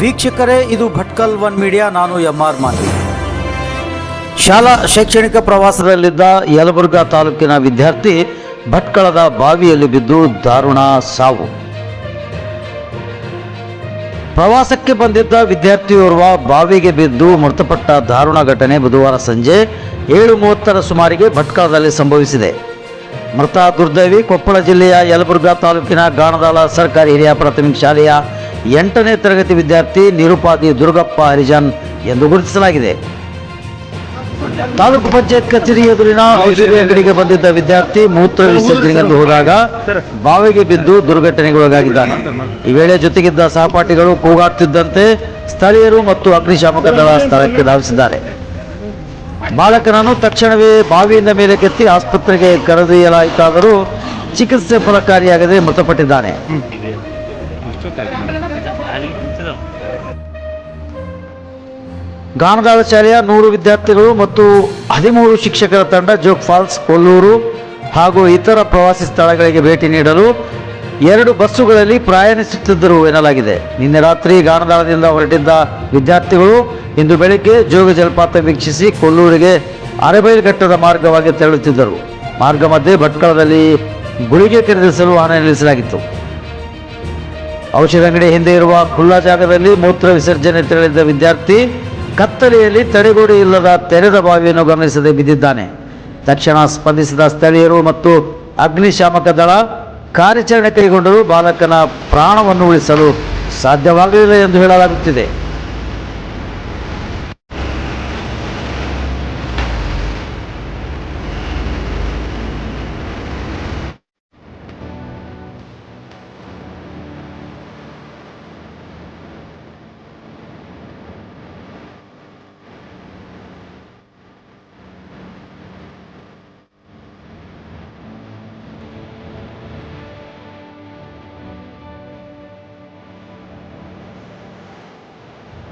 ವೀಕ್ಷಕರೇ, ಇದು Bhatkal one media, ನಾನು ಎಂ ಆರ್ ಮಾನಿ ಶಾಲಾ ಶೈಕ್ಷಣಿಕ ಪ್ರವಾಸದಲ್ಲಿದ್ದ ಯಲಬುರ್ಗಾ ತಾಲೂಕಿನ ವಿದ್ಯಾರ್ಥಿ ಭಟ್ಕಳದ ಬಾವಿಯಲ್ಲಿ ಬಿದ್ದು ದಾರುಣ ಸಾವು. ಪ್ರವಾಸಕ್ಕೆ ಬಂದಿದ್ದ ವಿದ್ಯಾರ್ಥಿಯೋರ್ವ ಬಾವಿಗೆ ಬಿದ್ದು ಮೃತಪಟ್ಟ ದಾರುಣ ಘಟನೆ ಬುಧವಾರ ಸಂಜೆ ಏಳು ಮೂವತ್ತರ ಸುಮಾರಿಗೆ ಭಟ್ಕಳದಲ್ಲಿ ಸಂಭವಿಸಿದೆ. ಮೃತ ದುರ್ದೈವಿ ಕೊಪ್ಪಳ ಜಿಲ್ಲೆಯ ಯಲಬುರ್ಗಾ ತಾಲೂಕಿನ ಗಾಣದಾಳ ಸರ್ಕಾರಿ ಹಿರಿಯ ಪ್ರಾಥಮಿಕ ಶಾಲೆಯ ಎಂಟನೇ ತರಗತಿ ವಿದ್ಯಾರ್ಥಿ ನಿರುಪಾದಿ ದುರ್ಗಪ್ಪ ಹರಿಜನ್ ಎಂದು ಗುರುತಿಸಲಾಗಿದೆ. ತಾಲೂಕು ಪಂಚಾಯತ್ ಕಚೇರಿ ಎದುರಿನ ಔಷಧಿ ಅಂಗಡಿಗೆ ಬಂದಿದ್ದ ವಿದ್ಯಾರ್ಥಿ ಮೂತ್ರ ವಿಸರ್ಜನೆಗೆಂದು ಹೋದಾಗ ಬಾವಿಗೆ ಬಿದ್ದು ದುರ್ಘಟನೆಗೊಳಗಾಗಿದ್ದಾನೆ ಈ ವೇಳೆ ಜೊತೆಗಿದ್ದ ಸಹಪಾಠಿಗಳು ಕೂಗಾಡ್ತಿದ್ದಂತೆ ಸ್ಥಳೀಯರು ಮತ್ತು ಅಗ್ನಿಶಾಮಕ ದಳ ಸ್ಥಳಕ್ಕೆ ಧಾವಿಸಿದ್ದಾರೆ. ಬಾಲಕನನ್ನು ತಕ್ಷಣವೇ ಬಾವಿಯಿಂದ ಮೇಲೆ ಕೆತ್ತಿ ಆಸ್ಪತ್ರೆಗೆ ಕರೆದೊಯ್ಯಲಾಯಿತಾದರೂ ಚಿಕಿತ್ಸೆ ಫಲಕಾರಿಯಾಗದೆ ಮೃತಪಟ್ಟಿದ್ದಾನೆ. ಶಾಲೆಯ ನೂರು ವಿದ್ಯಾರ್ಥಿಗಳು ಮತ್ತು ಹದಿಮೂರು ಶಿಕ್ಷಕರ ತಂಡ ಜೋಗ್ ಫಾಲ್ಸ್, ಕೊಲ್ಲೂರು ಹಾಗೂ ಇತರ ಪ್ರವಾಸಿ ಸ್ಥಳಗಳಿಗೆ ಭೇಟಿ ನೀಡಲು ಎರಡು ಬಸ್ಸುಗಳಲ್ಲಿ ಪ್ರಯಾಣಿಸುತ್ತಿದ್ದರು ಎನ್ನಲಾಗಿದೆ. ನಿನ್ನೆ ರಾತ್ರಿ ಗಾನದಾಳದಿಂದ ಹೊರಟಿದ್ದ ವಿದ್ಯಾರ್ಥಿಗಳು ಇಂದು ಬೆಳಗ್ಗೆ ಜೋಗ ಜಲಪಾತ ವೀಕ್ಷಿಸಿ ಕೊಲ್ಲೂರಿಗೆ ಅರೆಬೈಲ್ಘಟ್ಟದ ಮಾರ್ಗವಾಗಿ ತೆರಳುತ್ತಿದ್ದರು. ಮಾರ್ಗ ಮಧ್ಯೆ ಭಟ್ಕಳದಲ್ಲಿ ಗುಳಿಗೆ ಖರೀದಿಸಲು ಹಣ ನಿಲ್ಲಿಸಲಾಗಿತ್ತು. ಔಷಧ ಅಂಗಡಿ ಹಿಂದೆ ಇರುವ ಖುಲ್ಲಾ ಜಾಗದಲ್ಲಿ ಮೂತ್ರ ವಿಸರ್ಜನೆ ತೆರಳಿದ್ದ ವಿದ್ಯಾರ್ಥಿ, ಕತ್ತಲೆಯಲ್ಲಿ ತಡೆಗೋಡೆ ಇಲ್ಲದ ತೆರೆದ ಬಾವಿಯನ್ನು ಗಮನಿಸದೆ ಬಿದ್ದಿದ್ದಾನೆ. ತಕ್ಷಣ ಸ್ಪಂದಿಸಿದ ಸ್ಥಳೀಯರು ಮತ್ತು ಅಗ್ನಿಶಾಮಕ ದಳ ಕಾರ್ಯಾಚರಣೆ ಕೈಗೊಂಡರೂ ಬಾಲಕನ ಪ್ರಾಣವನ್ನು ಉಳಿಸಲು ಸಾಧ್ಯವಾಗಲಿಲ್ಲ ಎಂದು ಹೇಳಲಾಗುತ್ತಿದೆ.